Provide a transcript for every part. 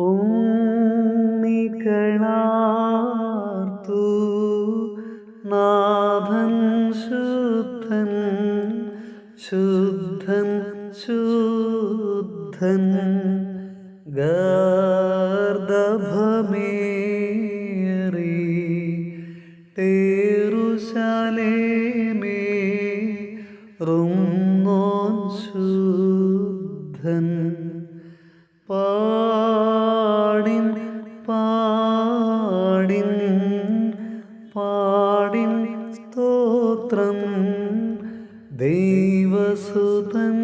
ഉണ്ണികളാർത്തു നാഥൻ ശുദ്ധൻ ശുദ്ധൻ ശുദ്ധൻ. ഗർദഭമേറി തേറുശാലേമേ റുന്നോൻ ശുദ്ധൻ. പാടിൻ സ്തോത്രം ദൈവസുതൻ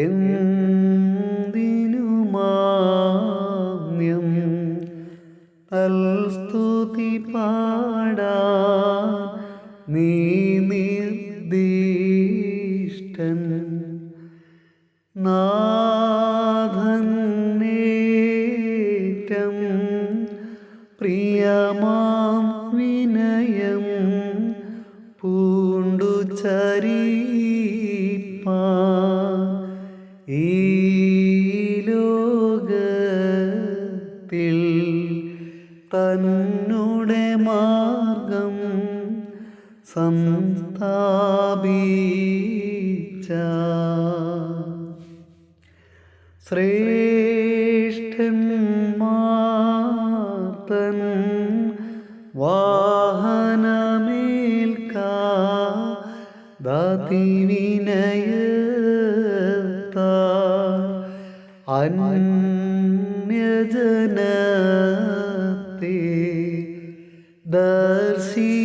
എന്തിനുമാന്യം തൽസ്തുതി പാടാ നീ നിർദ്ദിഷ്ടൻ. നാഥന്നേറ്റം പ്രിയമാം വിനയം പൂണ്ടു ചരീപ്പാ ഈ ലോകത്തിൽ തന്നുടെ മാർഗം സംസ്ഥാപിച്ച ശ്രേഷ്ഠന്മാർത്തൻ വാഹനമേൽക്ക ദാതിവിനയത്ത അന്യജനത്തെ ദർശിപ്പാനായി